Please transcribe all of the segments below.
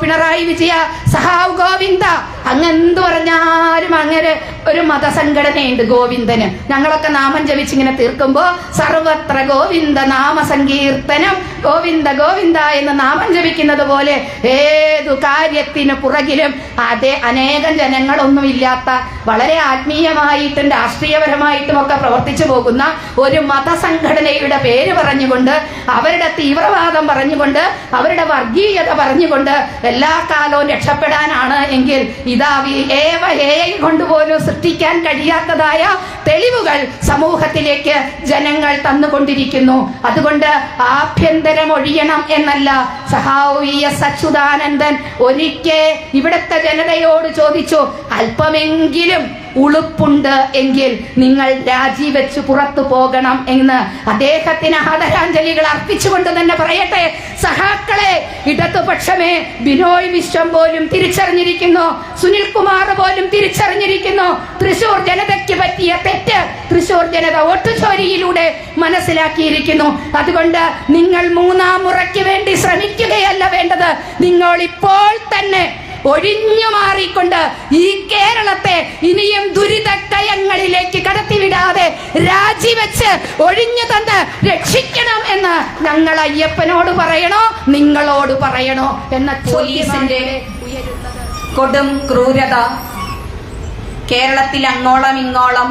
പിണറായി വിജയ സഹാവ് ഗോവിന്ദ അങ്ങെന്ത് പറഞ്ഞാലും അങ്ങനെ ഒരു മതസംഘടനയുണ്ട് ഗോവിന്ദന്. ഞങ്ങളൊക്കെ നാമം ജപിച്ചിങ്ങനെ തീർക്കുമ്പോ സർവത്ര ഗോവിന്ദ നാമ സങ്കീർത്തനം ഗോവിന്ദ ഗോവിന്ദ എന്ന് നാമം ജപിക്കുന്നത് പോലെ ഏതു കാര്യത്തിന് പുറകിലും അതെ അനേകം ജനങ്ങളൊന്നുമില്ലാത്ത വളരെ ആത്മീയമായിട്ടും രാഷ്ട്രീയപരമായിട്ടും ഒക്കെ പ്രവർത്തിച്ചു പോകുന്ന ഒരു മതസംഘടനയുടെ പേര് പറഞ്ഞുകൊണ്ട് അവരുടെ തീവ്രവാദം പറഞ്ഞുകൊണ്ട് അവരുടെ വർഗീയത പറഞ്ഞുകൊണ്ട് എല്ലാ കാലവും രക്ഷപ്പെടാനാണ് എങ്കിൽ ഇതാ വി- ഏവ ഏഐ കൊണ്ടുപോലും സൃഷ്ടിക്കാൻ കഴിയാത്തതായ തെളിവുകൾ സമൂഹത്തിലേക്ക് ജനങ്ങൾ തന്നുകൊണ്ടിരിക്കുന്നു. അതുകൊണ്ട് ആഭ്യന്തരം ഒഴിയണം എന്നല്ല. സഹാവീയ എസ് ഒരിക്കൽ ഇവിടുത്തെ ജനതയോട് ചോദിച്ചു അല്പമെങ്കിലും ഉളുപ്പുണ്ട് എങ്കിൽ നിങ്ങൾ രാജിവെച്ച് പുറത്തു പോകണം എന്ന് അദ്ദേഹത്തിന് ആദരാഞ്ജലികൾ അർപ്പിച്ചുകൊണ്ട് തന്നെ പറയട്ടെ. സഹാക്കളെ ഇടതുപക്ഷമേ ബിനോയ് വിശ്വം പോലും തിരിച്ചറിഞ്ഞിരിക്കുന്നു. സുനിൽ കുമാർ പോലും തിരിച്ചറിഞ്ഞിരിക്കുന്നു. തൃശൂർ ജനതയ്ക്ക് പറ്റിയ തെറ്റ് തൃശൂർ ജനത ഒട്ടുചോരിയിലൂടെ മനസ്സിലാക്കിയിരിക്കുന്നു. അതുകൊണ്ട് നിങ്ങൾ മൂന്നാം മുറയ്ക്ക് വേണ്ടി ശ്രമിക്കുകയല്ല വേണ്ടത്. നിങ്ങൾ ഇപ്പോൾ തന്നെ ഒഴിഞ്ഞു മാറിക്കൊണ്ട് ഈ കേരളത്തെ ഇനിയും ദുരിതക്കയങ്ങളിലേക്ക് കടത്തിവിടാതെ രാജിവെച്ച് ഒഴിഞ്ഞു തന്ന് രക്ഷിക്കണം എന്ന് ഞങ്ങൾ അയ്യപ്പനോട് പറയണോ? നിങ്ങളോട് പറയണോ? എന്ന പോലീസിന്റെ കൊടും ക്രൂരത കേരളത്തിൽ അങ്ങോളം ഇങ്ങോളം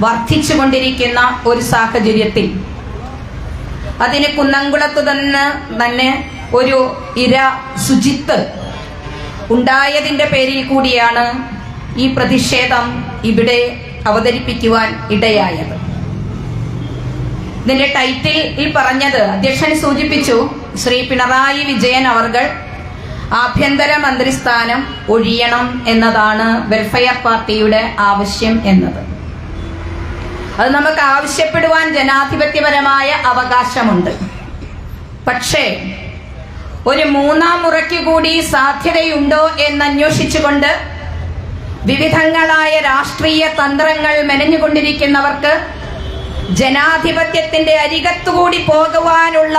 വർദ്ധിച്ചുകൊണ്ടിരിക്കുന്ന ഒരു സാഹചര്യത്തിൽ അതിന് കുന്നംകുളത്ത് തന്നെ തന്നെ ഒരു ഇര സുജിത്ത് ഉണ്ടായതിന്റെ പേരിൽ കൂടിയാണ് ഈ പ്രതിഷേധം ഇവിടെ അവതരിപ്പിക്കുവാൻ ഇടയായത്. ഇതിന്റെ ടൈറ്റിൽ പറഞ്ഞത് അധ്യക്ഷൻ സൂചിപ്പിച്ചു ശ്രീ പിണറായി വിജയൻ അവർകൾ ആഭ്യന്തര മന്ത്രിസ്ഥാനം ഒഴിയണം എന്നതാണ് വെൽഫെയർ പാർട്ടിയുടെ ആവശ്യം എന്നത്. അത് നമുക്ക് ആവശ്യപ്പെടുവാൻ ജനാധിപത്യപരമായ അവകാശമുണ്ട്. പക്ഷേ ഒരു മൂന്നാം മുറയ്ക്ക് കൂടി സാധ്യതയുണ്ടോ എന്ന് എന്നന്വേഷിച്ചുകൊണ്ട് വിവിധങ്ങളായ രാഷ്ട്രീയ തന്ത്രങ്ങൾ മെനഞ്ഞുകൊണ്ടിരിക്കുന്നവർക്ക് ജനാധിപത്യത്തിന്റെ അരികത്തുകൂടി പോകുവാനുള്ള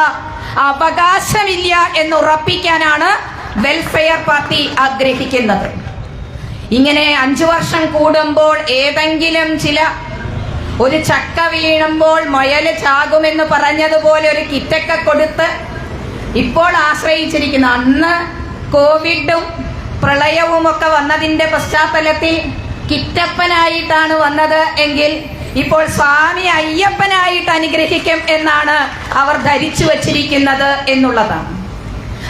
അവകാശമില്ല എന്ന് ഉറപ്പിക്കാനാണ് വെൽഫെയർ പാർട്ടി ആഗ്രഹിക്കുന്നത്. ഇങ്ങനെ അഞ്ചു വർഷം കൂടുമ്പോൾ ഏതെങ്കിലും ചില ഒരു ചക്ക വീഴുമ്പോൾ മുയൽ ചാകുമെന്ന് പറഞ്ഞതുപോലെ ഒരു കിറ്റൊക്കെ കൊടുത്ത് ഇപ്പോൾ ആശ്രയിച്ചിരിക്കുന്ന അന്ന് കോവിഡും പ്രളയവും ഒക്കെ വന്നതിന്റെ പശ്ചാത്തലത്തിൽ കിറ്റപ്പനായിട്ടാണ് വന്നത് എങ്കിൽ ഇപ്പോൾ സ്വാമി അയ്യപ്പനായിട്ട് അനുഗ്രഹിക്കും എന്നാണ് അവർ ധരിച്ചു വച്ചിരിക്കുന്നത് എന്നുള്ളതാണ്.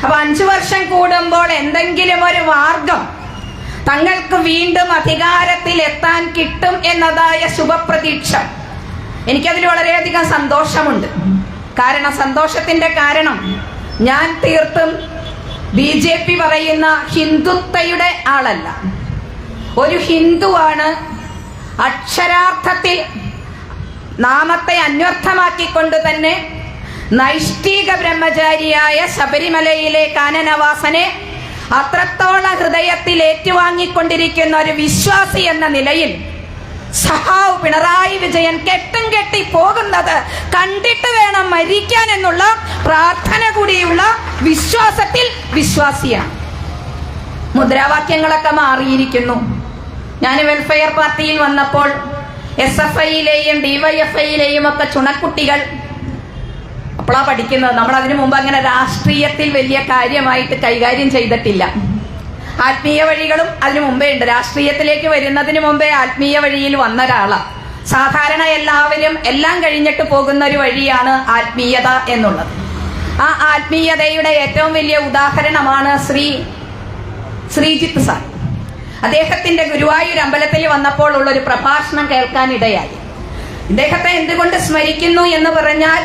അപ്പൊ അഞ്ചു വർഷം കൂടുമ്പോൾ എന്തെങ്കിലും ഒരു മാർഗം തങ്ങൾക്ക് വീണ്ടും അധികാരത്തിൽ എത്താൻ കിട്ടും എന്നതായ ശുഭപ്രതീക്ഷ. എനിക്കതിൽ വളരെയധികം സന്തോഷമുണ്ട്. കാരണം സന്തോഷത്തിന്റെ കാരണം ഞാൻ തീർത്തും ബി ജെ പി പറയുന്ന ഹിന്ദുത്വയുടെ ആളല്ല. ഒരു ഹിന്ദുവാണ് അക്ഷരാർത്ഥത്തിൽ നാമത്തെ അന്വർത്ഥമാക്കിക്കൊണ്ട് തന്നെ നൈഷ്ഠിക ബ്രഹ്മചാരിയായ ശബരിമലയിലെ കാനനവാസനെ അത്രത്തോളം ഹൃദയത്തിൽ ഏറ്റുവാങ്ങിക്കൊണ്ടിരിക്കുന്ന ഒരു വിശ്വാസി എന്ന നിലയിൽ സഹാവ് പിണറായി വിജയൻ കെട്ടും കെട്ടി പോകുന്നത് കണ്ടിട്ട് വേണം മരിക്കാൻ എന്നുള്ള പ്രാർത്ഥന കൂടിയുള്ള വിശ്വാസത്തിൽ വിശ്വാസിയാണ്. മുദ്രാവാക്യങ്ങളൊക്കെ മാറിയിരിക്കുന്നു. ഞാൻ വെൽഫെയർ പാർട്ടിയിൽ വന്നപ്പോൾ എസ് എഫ് ഐയിലെയും ഡിവൈഎഫ്ഐയിലെയും ഒക്കെ ചുണക്കുട്ടികൾ അപ്പോഴാണ് പഠിക്കുന്നത്. നമ്മൾ അതിനു മുമ്പ് അങ്ങനെ രാഷ്ട്രീയത്തിൽ വലിയ കാര്യമായിട്ട് കൈകാര്യം ചെയ്തിട്ടില്ല. ആത്മീയ വഴികളും അതിനു മുമ്പേ ഉണ്ട്. രാഷ്ട്രീയത്തിലേക്ക് വരുന്നതിന് മുമ്പേ ആത്മീയ വഴിയിൽ വന്ന ഒരാളാണ് സാധാരണ എല്ലാവരും എല്ലാം കഴിഞ്ഞിട്ട് പോകുന്ന ഒരു വഴിയാണ് ആത്മീയത എന്നുള്ളത്. ആ ആത്മീയതയുടെ ഏറ്റവും വലിയ ഉദാഹരണമാണ് ശ്രീ ശ്രീജിത്ത് സാർ. അദ്ദേഹത്തിന്റെ ഗുരുവായൂർ അമ്പലത്തിൽ വന്നപ്പോൾ ഉള്ള ഒരു പ്രഭാഷണം കേൾക്കാൻ ഇടയായി. ഇദ്ദേഹത്തെ എന്തുകൊണ്ട് സ്മരിക്കുന്നു എന്ന് പറഞ്ഞാൽ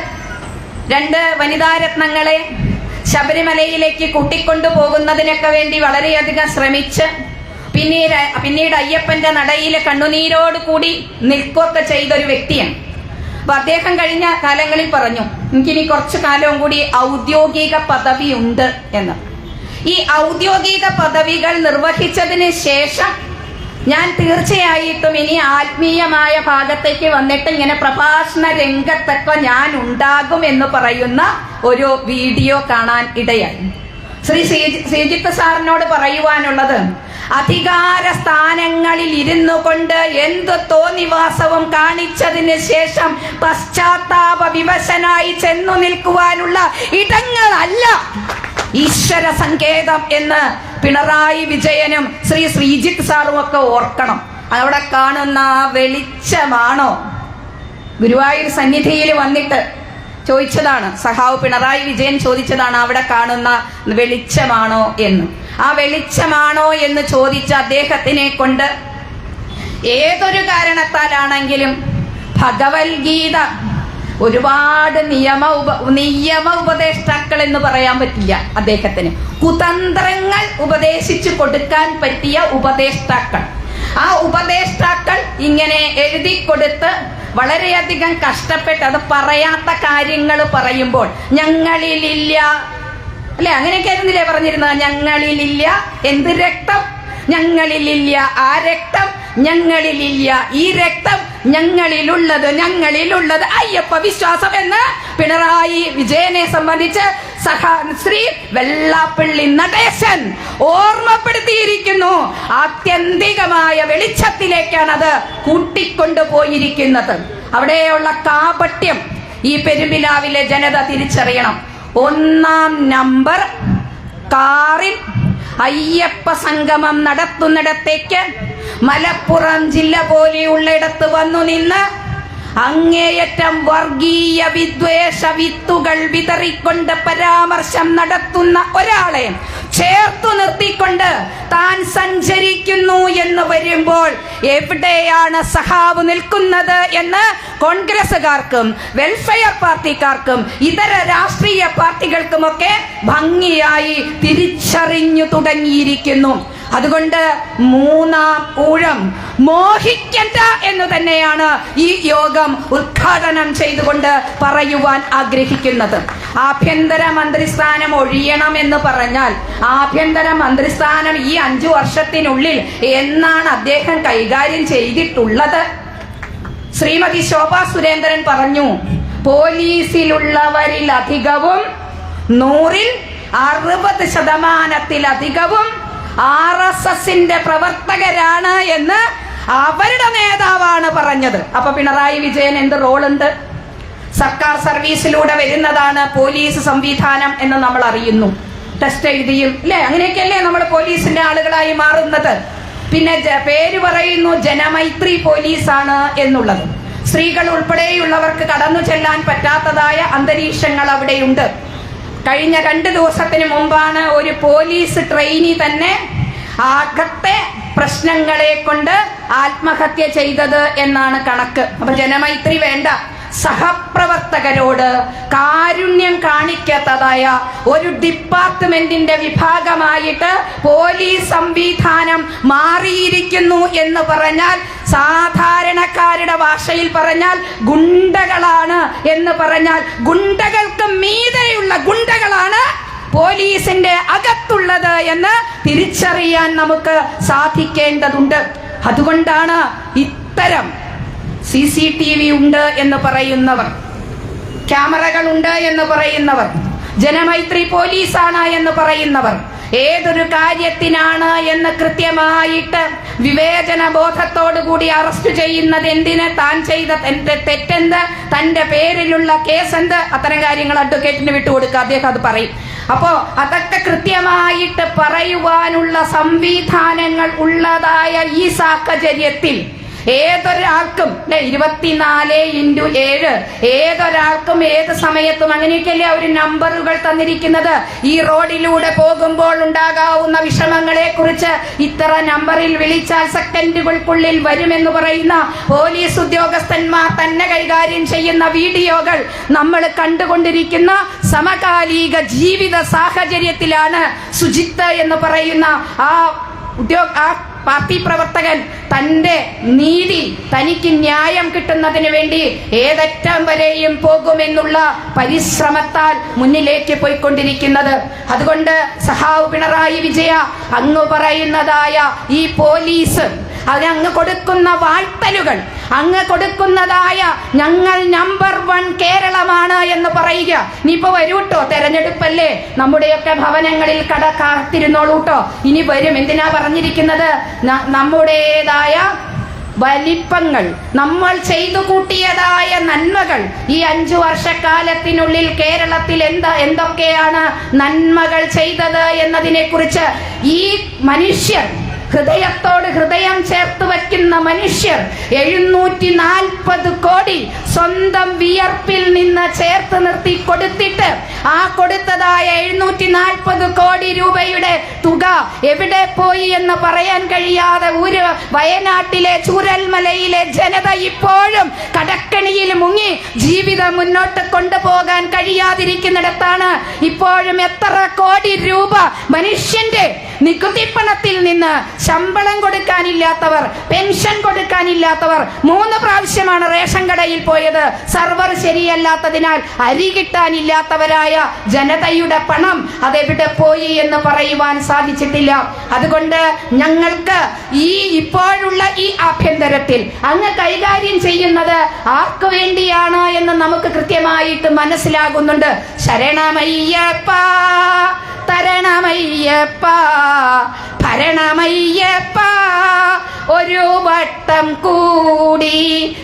രണ്ട് വനിതാരത്നങ്ങളെ ശബരിമലയിലേക്ക് കൂട്ടിക്കൊണ്ടുപോകുന്നതിനൊക്കെ വേണ്ടി വളരെയധികം ശ്രമിച്ച് പിന്നീട് പിന്നീട് അയ്യപ്പന്റെ നടയിൽ കണ്ണുനീരോട് കൂടി നിൽക്കുകയൊക്കെ ചെയ്തൊരു വ്യക്തിയാണ്. അപ്പൊ അദ്ദേഹം കഴിഞ്ഞ കാലങ്ങളിൽ പറഞ്ഞു എനിക്കിനി കുറച്ചു കാലവും കൂടി ഔദ്യോഗിക പദവി ഉണ്ട് എന്ന്. ഈ ഔദ്യോഗിക പദവികൾ നിർവഹിച്ചതിന് ശേഷം ഞാൻ തീർച്ചയായിട്ടും ഇനി ആത്മീയമായ ഭാഗത്തേക്ക് വന്നിട്ട് ഇങ്ങനെ പ്രഭാഷണ രംഗത്തൊക്കെ ഞാൻ ഉണ്ടാകും എന്ന് പറയുന്ന ഒരു വീഡിയോ കാണാൻ ഇടയായി. ശ്രീ ശ്രീ- ശ്രീജിത്ത് സാറിനോട് പറയുവാനുള്ളത് അധികാര സ്ഥാനങ്ങളിൽ ഇരുന്നു കൊണ്ട് എന്ത് തോന്നിവാസവും കാണിച്ചതിന് ശേഷം പശ്ചാത്താപ വിവശനായി ചെന്നു നിൽക്കുവാനുള്ള ഇടങ്ങളല്ല. ഈശ്വര സങ്കേതം എന്ന് പിണറായി വിജയനും ശ്രീ ശ്രീജിത്ത് സാറും ഒക്കെ ഓർക്കണം. അവിടെ കാണുന്ന ആ വെളിച്ചമാണോ? ഗുരുവായൂർ സന്നിധിയിൽ വന്നിട്ട് ചോദിച്ചതാണ്. സഹാവ് പിണറായി വിജയൻ ചോദിച്ചതാണ് അവിടെ കാണുന്ന വെളിച്ചമാണോ എന്ന്. ആ വെളിച്ചമാണോ എന്ന് ചോദിച്ച അദ്ദേഹത്തിനെ കൊണ്ട് ഏതൊരു കാരണത്താലാണെങ്കിലും ഭഗവത്ഗീത ഒരുപാട് നിയമ ഉപ നിയമ ഉപദേഷ്ടാക്കൾ എന്ന് പറയാൻ പറ്റില്ല അദ്ദേഹത്തിന്. കുതന്ത്രങ്ങൾ ഉപദേശിച്ചു കൊടുക്കാൻ പറ്റിയ ഉപദേഷ്ടാക്കൾ. ആ ഉപദേഷ്ടാക്കൾ ഇങ്ങനെ എഴുതി കൊടുത്ത് വളരെയധികം കഷ്ടപ്പെട്ട് അത് പറയാത്ത കാര്യങ്ങൾ പറയുമ്പോൾ ഞങ്ങളിലില്ല. അല്ലെ? അങ്ങനെയൊക്കെ ആയിരുന്നില്ലേ പറഞ്ഞിരുന്നത്? ഞങ്ങളിലില്ല. എന്ത് രക്തം? ഞങ്ങളിലില്ല. ആ രക്തം ഞങ്ങളിലില്ല. ഈ രക്തം ഞങ്ങളിലുള്ളത് ഞങ്ങളിലുള്ളത്. അയ്യപ്പ വിശ്വാസം എന്ന് പിണറായി വിജയനെ സംബന്ധിച്ച് സഹ ശ്രീ വെള്ളാപ്പള്ളി നടേശൻ ഓർമ്മപ്പെടുത്തിയിരിക്കുന്നു. ആത്യന്തികമായ വെളിച്ചത്തിലേക്കാണ് അത് കൂട്ടിക്കൊണ്ടുപോയിരിക്കുന്നത്. അവിടെയുള്ള കാപട്യം ഈ പെരുമ്പിലാവിലെ ജനത തിരിച്ചറിയണം. ഒന്നാം നമ്പർ കാറിൽ അയ്യപ്പ സംഗമം നടത്തുന്നിടത്തേക്ക് മലപ്പുറം ജില്ല പോലെയുള്ളിടത്ത് വന്നു നിന്ന് അങ്ങേയറ്റം വർഗീയ വിദ്വേഷ വിത്തുകൾ വിതറിക്കൊണ്ട് പരാമർശം നടത്തുന്ന ഒരാളെ ചേർത്തു നിർത്തിക്കൊണ്ട് താൻ സഞ്ചരിക്കുന്നു എന്ന് വരുമ്പോൾ എവിടെയാണ് സഹാവ് നിൽക്കുന്നത് എന്ന് കോൺഗ്രസുകാർക്കും വെൽഫെയർ പാർട്ടിക്കാർക്കും ഇതര രാഷ്ട്രീയ പാർട്ടികൾക്കുമൊക്കെ ഭംഗിയായി തിരിച്ചറിഞ്ഞു തുടങ്ങിയിരിക്കുന്നു. അതുകൊണ്ട് മൂന്നാം ഊഴം മോഹിക്കണ്ട എന്ന് തന്നെയാണ് ഈ യോഗം ഉദ്ഘാടനം ചെയ്തുകൊണ്ട് പറയുവാൻ ആഗ്രഹിക്കുന്നത്. ആഭ്യന്തര മന്ത്രിസ്ഥാനം ഒഴിയണം എന്ന് പറഞ്ഞാൽ ആഭ്യന്തര മന്ത്രിസ്ഥാനം ഈ അഞ്ചു വർഷത്തിനുള്ളിൽ എന്നാണ് അദ്ദേഹം കൈകാര്യം ചെയ്തിട്ടുള്ളത്. ശ്രീമതി ശോഭാ സുരേന്ദ്രൻ പറഞ്ഞു പോലീസിലുള്ളവരിൽ അധികവും നൂറിൽ അറുപത് ശതമാനത്തിലധികവും ആർ എസ് എസിന്റെ പ്രവർത്തകരാണ് എന്ന് അവരുടെ നേതാവാണ് പറഞ്ഞത്. അപ്പൊ പിണറായി വിജയൻ എന്ത് റോളുണ്ട്? സർക്കാർ സർവീസിലൂടെ വരുന്നതാണ് പോലീസ് സംവിധാനം എന്ന് നമ്മൾ അറിയുന്നു. ടെസ്റ്റ് എഴുതിയും അല്ലേ അങ്ങനെയൊക്കെയല്ലേ നമ്മൾ പോലീസിന്റെ ആളുകളായി മാറുന്നത്. പിന്നെ പേര് പറയുന്നു ജനമൈത്രി പോലീസാണ് എന്നുള്ളത്. സ്ത്രീകൾ ഉൾപ്പെടെയുള്ളവർക്ക് കടന്നു ചെല്ലാൻ പറ്റാത്തതായ അന്തരീക്ഷങ്ങൾ അവിടെയുണ്ട്. കഴിഞ്ഞ രണ്ട് ദിവസത്തിന് മുമ്പാണ് ഒരു പോലീസ് ട്രെയിനി തന്നെ ആകത്തെ പ്രശ്നങ്ങളെ കൊണ്ട് ആത്മഹത്യ ചെയ്തത് എന്നാണ് കണക്ക്. അപ്പൊ ജനമൈത്രി വേണ്ട. സഹപ്രവർത്തകരോട് കാരുണ്യം കാണിക്കാത്തതായ ഒരു ഡിപ്പാർട്ട്മെന്റിന്റെ വിഭാഗമായിട്ട് പോലീസ് സംവിധാനം മാറിയിരിക്കുന്നു എന്ന് പറഞ്ഞാൽ സാധാരണക്കാരുടെ ഭാഷയിൽ പറഞ്ഞാൽ ഗുണ്ടകളാണ് എന്ന് പറഞ്ഞാൽ ഗുണ്ടകൾക്ക് മീതെയുള്ള ഗുണ്ടകളാണ് പോലീസിന്റെ അകത്തുള്ളത് എന്ന് തിരിച്ചറിയാൻ നമുക്ക് സാധിക്കേണ്ടതുണ്ട്. അതുകൊണ്ടാണ് ഇത്തരം സി സി ടി വി ഉണ്ട് എന്ന് പറയുന്നവർ. ക്യാമറകൾ ഉണ്ട് എന്ന് പറയുന്നവർ. ജനമൈത്രി പോലീസാണ് എന്ന് പറയുന്നവർ. ഏതൊരു കാര്യത്തിനാണ് എന്ന് കൃത്യമായിട്ട് വിവേചന ബോധത്തോടുകൂടി അറസ്റ്റ് ചെയ്യുന്നത് എന്തിന്? താൻ ചെയ്ത തന്റെ തെറ്റെന്ത്? തന്റെ പേരിലുള്ള കേസ് എന്ത് അത്തരം കാര്യങ്ങൾ അഡ്വക്കേറ്റിന് വിട്ടുകൊടുക്കുക. അദ്ദേഹം അത് പറയും. അപ്പോ അതൊക്കെ കൃത്യമായിട്ട് പറയുവാനുള്ള സംവിധാനങ്ങൾ ഉള്ളതായ ഈ സാഹചര്യത്തിൽ ഏതൊരാൾക്കും അല്ലെ ഇരുപത്തിനാല് ഇന്റു ഏഴ്. ഏതൊരാൾക്കും ഏത് സമയത്തും അങ്ങനെയൊക്കെയല്ലേ അവർ നമ്പറുകൾ തന്നിരിക്കുന്നത്? ഈ റോഡിലൂടെ പോകുമ്പോൾ ഉണ്ടാകാവുന്ന വിഷമങ്ങളെ കുറിച്ച് ഇത്ര നമ്പറിൽ വിളിച്ചാൽ സെക്കൻഡുകൾക്കുള്ളിൽ വരുമെന്ന് പറയുന്ന പോലീസ് ഉദ്യോഗസ്ഥന്മാർ തന്നെ കൈകാര്യം ചെയ്യുന്ന വീഡിയോകൾ നമ്മൾ കണ്ടുകൊണ്ടിരിക്കുന്ന സമകാലിക ജീവിത സാഹചര്യത്തിലാണ് സുജിത്ത് എന്ന് പറയുന്ന ആ ഉദ്യോഗ ആ പാർട്ടി പ്രവർത്തകൻ തന്റെ നീതി തനിക്ക് ന്യായം കിട്ടുന്നതിന് വേണ്ടി ഏതറ്റം വരെയും പോകുമെന്നുള്ള പരിശ്രമത്താൽ മുന്നിലേക്ക് പോയിക്കൊണ്ടിരിക്കുന്നത്. അതുകൊണ്ട് സഹാവ് പിണറായി വിജയ അങ്ങ് പറയുന്നതായ ഈ പോലീസ് അതിന് അങ്ങ് കൊടുക്കുന്ന വാഴ്ത്തലുകൾ അങ്ങ് കൊടുക്കുന്നതായ ഞങ്ങൾ നമ്പർ വൺ കേരളമാണ് എന്ന് പറയുക. നീ ഇപ്പോൾ വരൂട്ടോ? തെരഞ്ഞെടുപ്പല്ലേ? നമ്മുടെയൊക്കെ ഭവനങ്ങളിൽ കട കാത്തിരുന്നോളൂ കേട്ടോ ഇനി വരും. എന്തിനാ പറഞ്ഞിരിക്കുന്നത്? നമ്മുടേതായ വലിപ്പങ്ങൾ നമ്മൾ ചെയ്തു കൂട്ടിയതായ നന്മകൾ. ഈ അഞ്ചു വർഷക്കാലത്തിനുള്ളിൽ കേരളത്തിൽ എന്താ എന്തൊക്കെയാണ് നന്മകൾ ചെയ്തത് എന്നതിനെ കുറിച്ച് ഈ മനുഷ്യർ ഹൃദയത്തോട് ഹൃദയം ചേർത്ത് വയ്ക്കുന്ന മനുഷ്യർ എഴുന്നൂറ്റി നാൽപ്പത് കോടി സ്വന്തം വിയർപ്പിൽ നിന്ന് ചേർത്ത് നിർത്തി കൊടുത്തിട്ട് ആ കൊടുത്തതായ എഴുന്നൂറ്റി നാൽപ്പത് കോടി രൂപയുടെ തുക എവിടെ പോയി എന്ന് പറയാൻ കഴിയാതെ ഒരു വയനാട്ടിലെ ചൂരൽമലയിലെ ജനത ഇപ്പോഴും കടക്കണിയിൽ മുങ്ങി ജീവിതം മുന്നോട്ട് കൊണ്ടുപോകാൻ കഴിയാതിരിക്കുന്നിടത്താണ് ഇപ്പോഴും എത്ര കോടി രൂപ മനുഷ്യന്റെ നികുതി പണത്തിൽ നിന്ന് ശമ്പളം കൊടുക്കാനില്ലാത്തവർ പെൻഷൻ കൊടുക്കാനില്ലാത്തവർ മൂന്ന് പ്രാവശ്യമാണ് റേഷൻ കടയിൽ പോയത്. സർവർ ശരിയല്ലാത്തതിനാൽ അരി കിട്ടാനില്ലാത്തവരായ ജനതയുടെ പണം അതെവിടെ പോയി എന്ന് പറയുവാൻ സാധിച്ചിട്ടില്ല. അതുകൊണ്ട് ഞങ്ങൾക്ക് ഈ ഇപ്പോഴുള്ള ഈ ആഭ്യന്തരത്തിൽ അങ്ങ് കൈകാര്യം ചെയ്യുന്നത് ആർക്കു വേണ്ടിയാണ് എന്ന് നമുക്ക് കൃത്യമായിട്ട് മനസ്സിലാകുന്നുണ്ട്. ശരണമയ്യപ്പ! തരണമയ്യപ്പ ഭരണമയ്യപ്പ ഒരു വട്ടം കൂടി.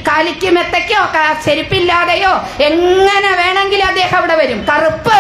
കാലിക്കുമെത്തക്കോ ചെരുപ്പില്ലാതെയോ എങ്ങനെ വേണമെങ്കിലും അദ്ദേഹം അവിടെ വരും. കറുപ്പ്.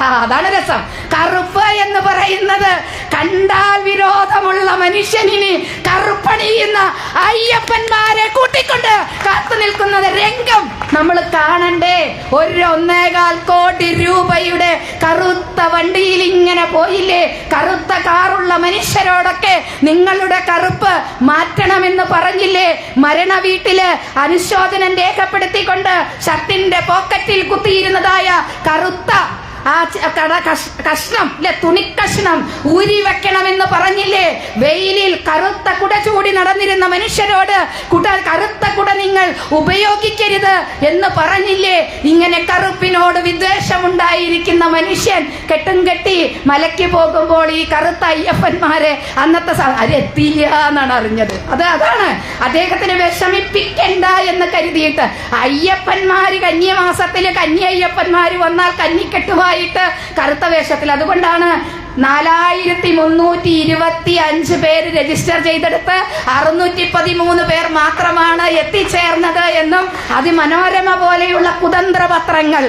അതാണ് രസം. കറുപ്പ് എന്ന് പറയുന്നത് കണ്ടാൽ വിരോധമുള്ള മനുഷ്യനിന് കറുപ്പണിയുന്ന അയ്യപ്പന്മാരെ കൂട്ടിക്കൊണ്ട് കാത്തു നിൽക്കുന്നത് രംഗം. നമ്മൾ കാണണ്ടേ ഒരു ഒന്നേകാൽ കോടി രൂപയുടെ കറുത്ത വണ്ടിയിൽ ഇങ്ങനെ പോയില്ലേ? കറുത്ത കാറുള്ള മനുഷ്യരോടൊക്കെ നിങ്ങളുടെ കറുപ്പ് മാറ്റണമെന്ന് പറഞ്ഞില്ലേ? മരണ വീട്ടിൽ അനുശോചനം രേഖപ്പെടുത്തിക്കൊണ്ട് ഷർട്ടിന്റെ പോക്കറ്റിൽ കുത്തിയിരുന്നതായ കറുത്ത ആ കട കഷ്- കഷ്ണം അല്ലെ തുണിക്കഷ്ണം ഊരി വെക്കണമെന്ന് പറഞ്ഞില്ലേ? വെയിലിൽ കറുത്ത കുട ചൂടി നടന്നിരുന്ന മനുഷ്യരോട് കുട കറുത്ത കുട നിങ്ങൾ ഉപയോഗിക്കരുത് എന്ന് പറഞ്ഞില്ലേ? ഇങ്ങനെ കറുപ്പിനോട് വിദ്വേഷമുണ്ടായിരിക്കുന്ന മനുഷ്യൻ കെട്ടും കെട്ടി മലയ്ക്ക് പോകുമ്പോൾ ഈ കറുത്ത അയ്യപ്പന്മാരെ അന്നത്തെ അരെത്തില്ല എന്നാണ് അറിഞ്ഞത്. അത് അതാണ്. അദ്ദേഹത്തിന് വിഷമിപ്പിക്കണ്ട എന്ന് കരുതിയിട്ട് അയ്യപ്പന്മാര് കന്യമാസത്തിൽ കന്യ അയ്യപ്പന്മാര് വന്നാൽ കന്നിക്കെട്ടുമായിട്ട് കറുത്ത വേഷത്തിൽ. അതുകൊണ്ടാണ് നാലായിരത്തി മുന്നൂറ്റി ഇരുപത്തി അഞ്ച് പേര് രജിസ്റ്റർ ചെയ്തെടുത്ത് അറുന്നൂറ്റി പതിമൂന്ന് പേർ മാത്രമാണ് എത്തിച്ചേർന്നത് എന്നും അതിമനോരമ പോലെയുള്ള കുതന്ത്ര പത്രങ്ങൾ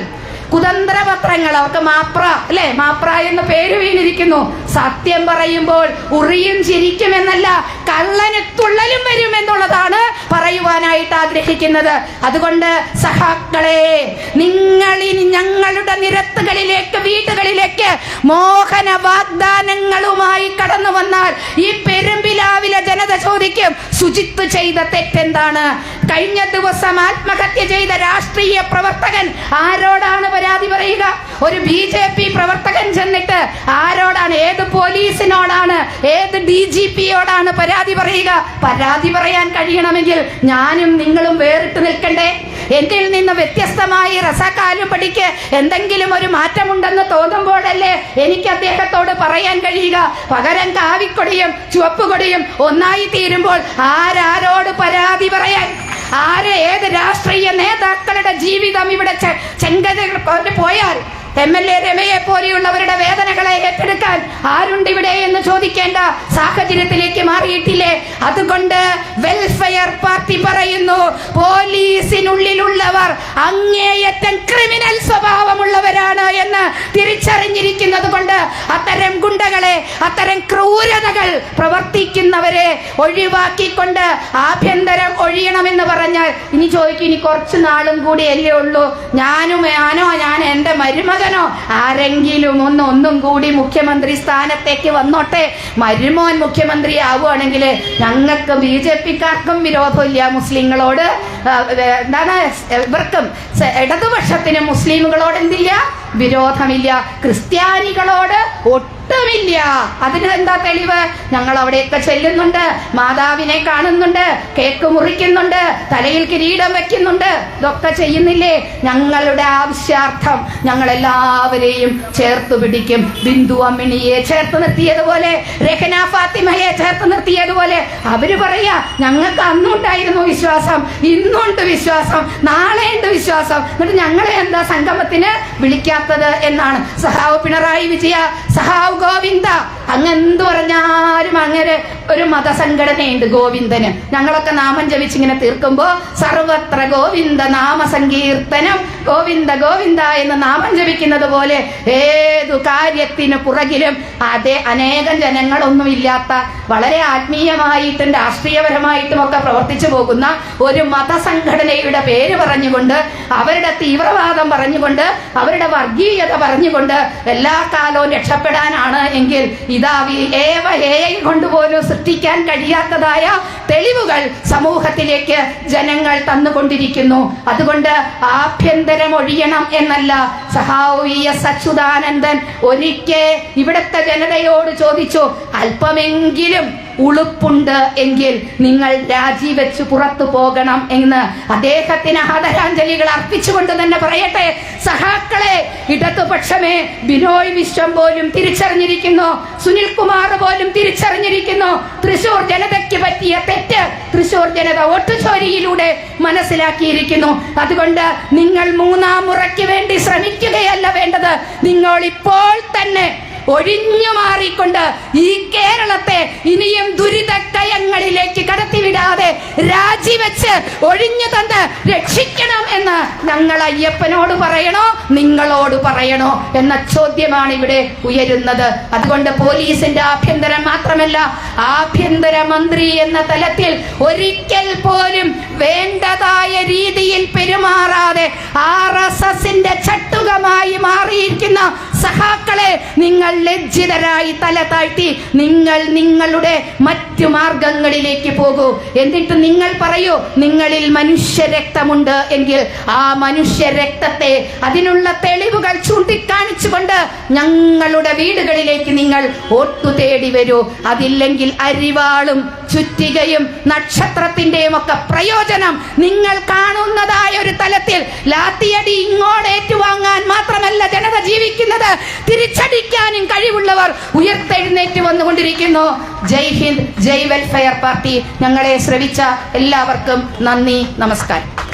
കുതന്ത്ര പത്രങ്ങൾ അവർക്ക് മാപ്ര അല്ലെ? മാപ്ര എന്ന പേര് വീണിരിക്കുന്നു. സത്യം പറയുമ്പോൾ ഉറിയും ചിരിക്കുമെന്നല്ല കള്ളന് തുള്ളലും വരും എന്നുള്ളതാണ് പറയുവാനായിട്ട് ആഗ്രഹിക്കുന്നത്. അതുകൊണ്ട് സഹാക്കളെ നിങ്ങൾ ഇനി ഞങ്ങളുടെ നിരത്തുകളിലേക്ക് വീടുകളിലേക്ക് മോഹന വാഗ്ദാനങ്ങളുമായി കടന്നു വന്നാൽ ഈ ജനത ചോദിക്കും ശുചിത്വ ചെയ്ത തെറ്റെന്താണ്? കഴിഞ്ഞ ദിവസം ആത്മഹത്യ ചെയ്ത രാഷ്ട്രീയ പ്രവർത്തകൻ ആരോടാണ് പരാതി പറയുക? ഒരു ബി ജെ പി പ്രവർത്തകൻ ചെന്നിട്ട് ആരോടാണ് ഏത് പോലീസിനോടാണ് ഏത് ഡി ജി പിയോടാണ് പരാതി പറയുക? പരാതി പറയാൻ കഴിയണമെങ്കിൽ ഞാനും നിങ്ങളും വേറിട്ട് നിൽക്കണ്ടേ? എന്നിൽ നിന്ന് വ്യത്യസ്തമായി റസാക്കാലും പഠിക്ക്. എന്തെങ്കിലും ഒരു മാറ്റമുണ്ടെന്ന് തോന്നുമ്പോഴല്ലേ എനിക്ക് അദ്ദേഹത്തോട് പറയാൻ കഴിയുക. പകരം കാവിക്കൊടിയും ചുവപ്പുകൊടിയും ഒന്നായി തീരുമ്പോൾ ആരാരോട് പരാതി പറയാൻ? ആര് ഏത് രാഷ്ട്രീയ നേതാക്കളുടെ ജീവിതം ഇവിടെ ചെങ്കതിൽ പോയാൽ എം എൽ എ രമയെ പോലെയുള്ളവരുടെ വേദനകളെ ഏറ്റെടുക്കാൻ ആരുണ്ട് ഇവിടെ എന്ന് ചോദിക്കേണ്ട സാഹചര്യത്തിലേക്ക് മാറിയിട്ടില്ലേ? അതുകൊണ്ട് വെൽഫെയർ പാർട്ടി പറയുന്നു പോലീസിനുള്ളിലുള്ളവർ അങ്ങേയറ്റം ക്രിമിനൽ സ്വഭാവമുള്ളവരാണ് എന്ന് തിരിച്ചറിഞ്ഞിരിക്കുന്നത് കൊണ്ട് അത്തരം ഗുണ്ടകളെ അത്തരം ക്രൂരതകൾ പ്രവർത്തിക്കുന്നവരെ ഒഴിവാക്കിക്കൊണ്ട് ആഭ്യന്തരം ഒഴിയണമെന്ന് പറഞ്ഞാൽ ഇനി ചോദിക്കും ഇനി കുറച്ച് നാളും കൂടി അല്ലേ ഉള്ളൂ? ഞാനും ഞാനോ ഞാൻ എന്റെ മരുമകനോ ആരെങ്കിലും ഒന്ന് ഒന്നും കൂടി മുഖ്യമന്ത്രി സ്ഥാനത്തേക്ക് വന്നോട്ടെ. മരുമോൻ മുഖ്യമന്ത്രി ആവുകയാണെങ്കിൽ ഞങ്ങൾക്ക് ബി ജെ പിക്കാർക്കും വിരോധമില്ല മുസ്ലിങ്ങളോട്. എന്താണ്? ഇവർക്കും ഇടതുപക്ഷത്തിന് മുസ്ലിമുകളോട് എന്തില്ല? വിരോധമില്ല. ക്രിസ്ത്യാനികളോട് ഒട്ടും ഒട്ടുമില്ല. അതിനെന്താ തെളിവ്? ഞങ്ങൾ അവിടെയൊക്കെ ചെല്ലുന്നുണ്ട്. മാതാവിനെ കാണുന്നുണ്ട്. കേക്ക് മുറിക്കുന്നുണ്ട്. തലയിൽ കിരീടം വെക്കുന്നുണ്ട്. ഇതൊക്കെ ചെയ്യുന്നില്ലേ? ഞങ്ങളുടെ ആവശ്യാർത്ഥം. ഞങ്ങൾ എല്ലാവരെയും ചേർത്ത് പിടിക്കും. ബിന്ദു അമ്മിണിയെ ചേർത്ത് നിർത്തിയതുപോലെ രഹന ഫാത്തിമയെ ചേർത്ത് നിർത്തിയതുപോലെ. അവർ പറയാ ഞങ്ങൾക്ക് അന്നുണ്ടായിരുന്നു വിശ്വാസം. ഇന്നുണ്ട് വിശ്വാസം. നാളെ ഉണ്ട് വിശ്വാസം. എന്നിട്ട് ഞങ്ങളെ എന്താ സംഗമത്തിന് വിളിക്കാത്തത് എന്നാണ്. സഹാവ് പിണറായി വിജയ സഹാവ് ഗോവിന്ദ. അങ്ങ് എന്ത് പറഞ്ഞാലും അങ്ങനെ ഒരു മതസംഘടനയുണ്ട് ഗോവിന്ദന്. ഞങ്ങളൊക്കെ നാമം ജപിച്ചിങ്ങനെ തീർക്കുമ്പോ സർവത്ര ഗോവിന്ദ നാമ സങ്കീർത്തനം. ഗോവിന്ദ ഗോവിന്ദ എന്ന് നാമം ജപിക്കുന്നത് പോലെ ഏതു കാര്യത്തിന് പുറകിലും അതെ അനേകം ജനങ്ങളൊന്നും ഇല്ലാത്ത വളരെ ആത്മീയമായിട്ടും രാഷ്ട്രീയപരമായിട്ടും ഒക്കെ പ്രവർത്തിച്ചു പോകുന്ന ഒരു മതസംഘടനയുടെ പേര് പറഞ്ഞുകൊണ്ട് അവരുടെ തീവ്രവാദം പറഞ്ഞുകൊണ്ട് അവരുടെ വർഗീയത പറഞ്ഞുകൊണ്ട് എല്ലാ കാലവും രക്ഷപ്പെടാനാണ് എങ്കിൽ ഇതാ ഏവ ഏഐ കൊണ്ടുപോലും സൃഷ്ടിക്കാൻ കഴിയാത്തതായ തെളിവുകൾ സമൂഹത്തിലേക്ക് ജനങ്ങൾ തന്നുകൊണ്ടിരിക്കുന്നു. അതുകൊണ്ട് ആഭ്യന്തരം ഒഴിയണം എന്നല്ല സഹാവീയ അച്യുതാനന്ദൻ ഒരിക്കൽ ഇവിടത്തെ ജനതയോട് ചോദിച്ചു അല്പമെങ്കിലും ഉളുപ്പുണ്ട് എങ്കിൽ നിങ്ങൾ രാജിവെച്ച് പുറത്തു പോകണം എന്ന് അദ്ദേഹത്തിന് ആദരാഞ്ജലികൾ അർപ്പിച്ചുകൊണ്ട് തന്നെ പറയട്ടെ. സഹാക്കളെ ഇടതുപക്ഷമേ ബിനോയ് വിശ്വം പോലും തിരിച്ചറിഞ്ഞിരിക്കുന്നു. സുനിൽ കുമാർ പോലും തിരിച്ചറിഞ്ഞിരിക്കുന്നു. തൃശൂർ ജനതയ്ക്ക് പറ്റിയ തെറ്റ് തൃശൂർ ജനത ഒട്ടുചോരിയിലൂടെ മനസ്സിലാക്കിയിരിക്കുന്നു. അതുകൊണ്ട് നിങ്ങൾ മൂന്നാം മുറയ്ക്ക് വേണ്ടി ശ്രമിക്കുകയല്ല വേണ്ടത്. നിങ്ങൾ ഇപ്പോൾ തന്നെ ഒഴിഞ്ഞു മാറിക്കൊണ്ട് ഈ കേരളത്തെ ഇനിയും ദുരിത കയങ്ങളിലേക്ക് കടത്തിവിടാതെ രാജിവെച്ച് ഒഴിഞ്ഞു തന്ന് രക്ഷിക്കണം എന്ന് ഞങ്ങൾ അയ്യപ്പനോട് പറയണോ? നിങ്ങളോട് പറയണോ? എന്ന ചോദ്യമാണ് ഇവിടെ ഉയരുന്നത്. അതുകൊണ്ട് പോലീസിന്റെ ആഭ്യന്തരം മാത്രമല്ല ആഭ്യന്തര മന്ത്രി എന്ന തലത്തിൽ ഒരിക്കൽ പോലും വേണ്ടതായ രീതിയിൽ പെരുമാറാതെ ആർ എസ് എസിന്റെ ചട്ടുകമായി മാറിയിരിക്കുന്ന സഹാക്കളെ നിങ്ങൾ ലജ്ജിതരായി തല താഴ്ത്തി നിങ്ങൾ നിങ്ങളുടെ മറ്റു മാർഗങ്ങളിലേക്ക് പോകൂ. എന്നിട്ട് നിങ്ങൾ പറയൂ നിങ്ങളിൽ മനുഷ്യ രക്തമുണ്ട് എങ്കിൽ ആ മനുഷ്യ രക്തത്തെ അതിനുള്ള തെളിവുകൾ ചൂണ്ടിക്കാണിച്ചുകൊണ്ട് ഞങ്ങളുടെ വീടുകളിലേക്ക് നിങ്ങൾ ഒട്ടു തേടി വരൂ. അതില്ലെങ്കിൽ അരിവാളും ചുറ്റികയും നക്ഷത്രത്തിന്റെയും ഒക്കെ പ്രയോജനം നിങ്ങൾ കാണുന്നതായ ഒരു തലത്തിൽ ലാത്തിയടി ഇങ്ങോട്ട് ഏറ്റുവാങ്ങാൻ മാത്രമല്ല ജനത ജീവിക്കുന്നത്. തിരിച്ചടിക്കാനും കഴിവുള്ളവർ ഉയർത്തെഴുന്നേറ്റ് വന്നുകൊണ്ടിരിക്കുന്നു. ജയ് ഹിന്ദ് ജയ് വെൽഫെയർ പാർട്ടി. ഞങ്ങളെ ശ്രവിച്ച എല്ലാവർക്കും നന്ദി നമസ്കാരം.